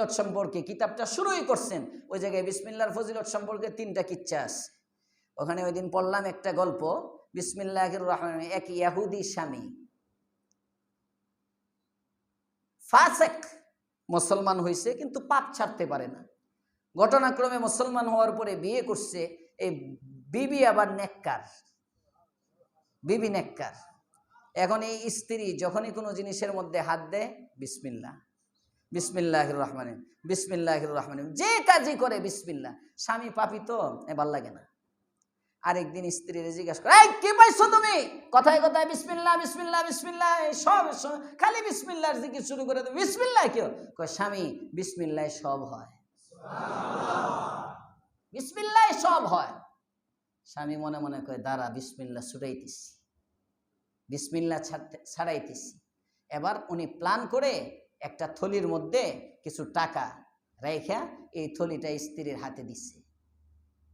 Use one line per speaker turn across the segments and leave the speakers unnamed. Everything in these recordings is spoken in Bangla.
ফজিলত সম্পর্কে কিতাবটা শুরুই করছেন। ওই জায়গায় বিসমিল্লার ফজিলত সম্পর্কে তিনটা কিচ্ছা আছে। ওখানে ওই দিন পড়লাম একটা গল্প বিসমিল্লাহ রহমান এক ইয়াহুদি স্বামী। ফাসেক মুসলমান হয়েছে কিন্তু পাপ ছাড়তে পারে না। ঘটনাক্রমে মুসলমান হওয়ার পরে বিয়ে করছে এই বিবি আবার নেককার। বিবি নেককার। এখন এই স্ত্রী যখনই কোনো জিনিসের মধ্যে হাত দেয় বিসমিল্লা বিসমিল্লাহ রহমান বিসমিল্লাহ রহমান যে কাজই করে বিসমিল্লা স্বামী পাপি তো এবার লাগে না। আরেকদিন স্ত্রীর জিজ্ঞাসা করে কি পাইছো তুমি? কথায় কথায়, বিসমিল্লাহ বিসমিল্লাহ বিসমিল্লা সব খালি বিসমিল্লাহর জিকির শুরু করে দেবে বিসমিল্লাহ কেউ? কয়, স্বামী, বিসমিল্লাহ সব হয়। বিসমিল্লাহ সব হয়। স্বামী মনে মনে কয়, দাঁড়া, বিসমিল্লাহ ছুটাইতেছি। বিসমিল্লাহ ছাড়তে, ছাড়াইতেছি। এবার উনি প্ল্যান করে একটা থলির মধ্যে কিছু টাকা রেখা এই থলিটা স্ত্রীর হাতে দিচ্ছে।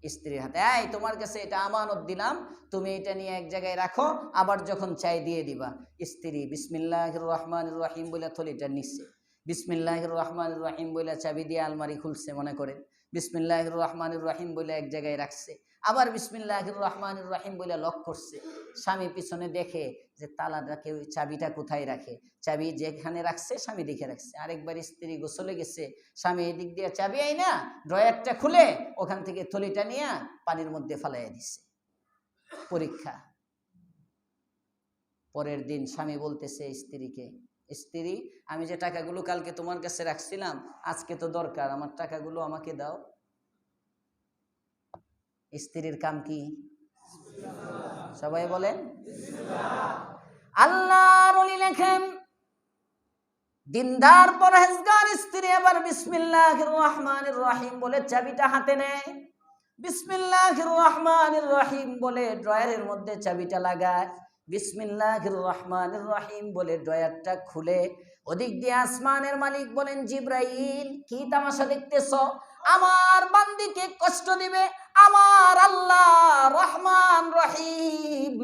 স্ত্রীর হাতে, এই, তোমার কাছে এটা আমানত দিলাম, তুমি এটা নিয়ে এক জায়গায় রাখো, আবার যখন চাই দিয়ে দিবা। স্ত্রী বিসমিল্লাহ রহমান রহিম বলে থলিটা নিচ্ছে। বিসমিল্লাহ রহমান রহিম বলে চাবি দিয়ে আলমারি খুলছে, মনে করে বিসমিল্লাহ রহমান রহিম বলে এক জায়গায় রাখছে। আবার বিসমিল্লাহ রহমান রহিম বলে লক করছে। স্বামী পিছনে দেখে যে তালাটা কেউ চাবিটা কোথায় রাখে? চাবি যেখানে রাখছে, স্বামী দেখে রাখছে। আরেকবার স্ত্রী গোসলে গেছে, স্বামী এদিক দিয়ে চাবি আই না, ড্রয়ারটা খুলে ওখান থেকে থলিটা নিয়ে পানির মধ্যে ফালাইয়া দিছে। পরীক্ষা। পরের দিন স্বামী বলতেছে স্ত্রীকে স্ত্রী, আমি যে টাকাগুলো কালকে তোমার কাছে রাখছিলাম, আজকে তো দরকার, আমার টাকাগুলো আমাকে দাও। স্ত্রীর কাম কি? সবাই বলেন। আল্লাহ লেখেন, দিনদার পরহেজগার স্ত্রী আবার বিসমিল্লাহির রহমানির রহিম বলে চাবিটা হাতে নেয়। বিসমিল্লাহির রহমানির রহিম বলে ড্রয়ারের মধ্যে চাবিটা লাগায়। বিসমিল্লাহির রহমান রহিম বলে ড্রয়ারটা খুলে ওদিক দিয়ে আসমানের মালিক বলেন, জিব্রাইল, কি তামাশা দেখতেছ? আমার বান্দিকে কষ্ট দিবে, আমার আল্লাহ রহমান রহিম।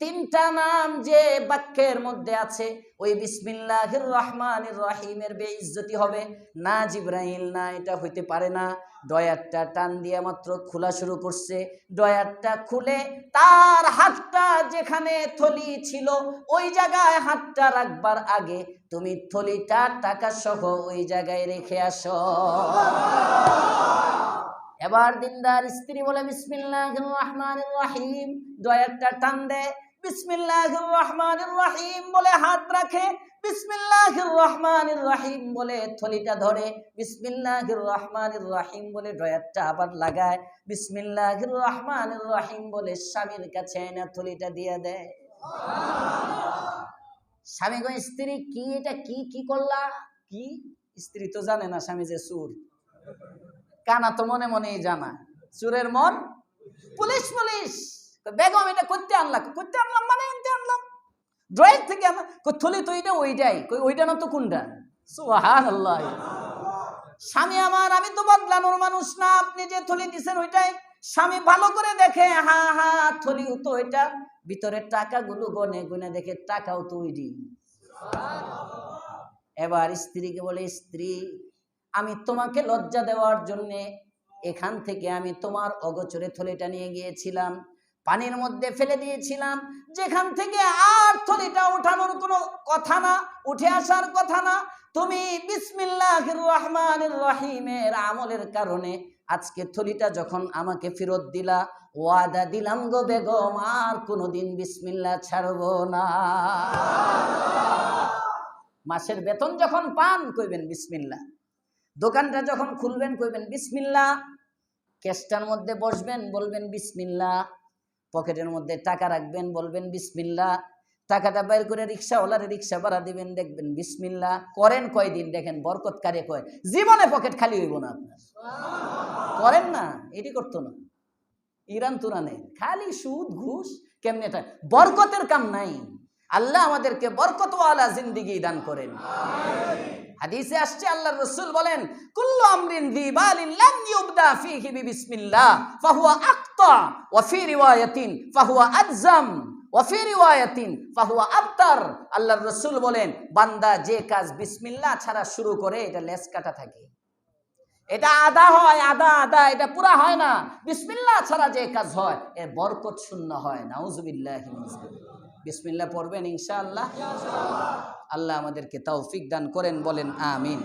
তিনটা নাম যে বাক্যের মধ্যে আছে, ওই বিসমিল্লাহির রহমানির রহিমের বেইজ্জতি হবে। না জিব্রাইল, না এটা হইতে পারে না। ডয়ারটা টান দিয়ে মাত্র খোলা শুরু করছে। ডয়ারটা খুলে তার হাতটা যেখানে থলি ছিল, ওই জায়গায় হাতটা রাখবার আগে তুমি থলিটা টাকা সহ ওই জায়গায় রেখে আসো। এবার দিনদার স্ত্রী বলে বিসমিল্লাহ রহমান রহিম। ডয়ারটা টান দেয়। বিসমিল্লাহ রহমান রহিম বলে হাত রাখে বিসমিল্লাহ রহমান রহিম বলে থলিটা ধরে বিসমিল্লাহ রহমান রহিম বলে ডয়ারটা আবার লাগায় বিসমিল্লাহ রহমান রহিম বলে স্বামীর কাছে এনে থলিটা দিয়ে দেয়। স্বামী গো, স্ত্রী, কি এটা, কি কি করলা? কি? স্ত্রী তো জানে না স্বামী যে সুর কানা তো মনে মনেই জানা। চুরের মন? Police police! বেগম এটা করতে আনলাম। করতে আনলাম মানে এনতে আনলাম। ড্রয়ের থেকে আনলাম থলি তো এটা ওইটাই। ওইটা না তো কোনটা? স্বামী আমার, আমি তো বদলানোর মানুষ না। আপনি যে থলি দিছেন ওইটাই। স্বামী ভালো করে দেখে, হা হা, থলি তো ওইটা ভিতরের টাকাগুলো গনে গুনে দেখে টাকাও তো ওইটি। এবার স্ত্রীকে বলে, স্ত্রী, আমি তোমাকে লজ্জা দেওয়ার জন্য এখান থেকে আমি তোমার অগোচরে থলিটা নিয়ে গিয়েছিলাম। পানির মধ্যে ফেলে দিয়েছিলাম। যেখান থেকে আর থলিটা ওঠানোর কোনো কথা না, উঠে আসার কথা না। তুমি বিসমিল্লাহ রহমান রহিমের আমলের কারণে আজকে থলিটা যখন আমাকে ফেরত দিলা, ওয়াদা দিলাম গো বেগম, আর কোনোদিন বিসমিল্লাহ ছাড়বো না। মাসের বেতন যখন পান, কইবেন বিসমিল্লাহ দোকানটা যখন খুলবেন, কইবেন বিসমিল্লা। ক্যাশটার মধ্যে বসবেন, বলবেন বিসমিল্লা। পকেটের মধ্যে টাকা রাখবেন, বলবেন, বিসমিল্লা। টাকাটা বের করে রিক্সাওয়ালারে রিক্সা ভাড়া দিবেন, দেখবেন, বিসমিল্লা। করেন কয়দিন, দেখেন, বরকত কারে কয়? জীবনে পকেট খালি হইব না আপনার। করেন না, এটি করতো না। ইরান তুরানে খালি সুদ, ঘুষ, কেমনে এটা? বরকতের কাম নাই। আল্লাহ আমাদেরকে বরকতওয়ালা জিন্দিগি দান করেন। হাদিসে আসছে, আল্লাহর রাসূল বলেন, কুল্লু আমরিন বিবালিন লাম ইউবদা ফীহি বিসমিল্লাহ, ফাহুয়া আকতা, ওয়া ফি রিওয়ায়াতিন, ফাহুয়া আবতার। আল্লাহর রাসূল বলেন, বান্দা যে কাজ বিসমিল্লাহ ছাড়া শুরু করে, এটা লেস কাটা থাকে। এটা আদা হয়, আদা আদা, এটা পুরা হয় না। বিসমিল্লা ছাড়া যে কাজ হয় এ বরকত শূন্য হয়, নাউজুবিল্লাহ বিসমিল্লা পড়বেন ইনশাআল্লাহ। আল্লাহ আমাদেরকে তৌফিক দান করেন, বলেন আমিন।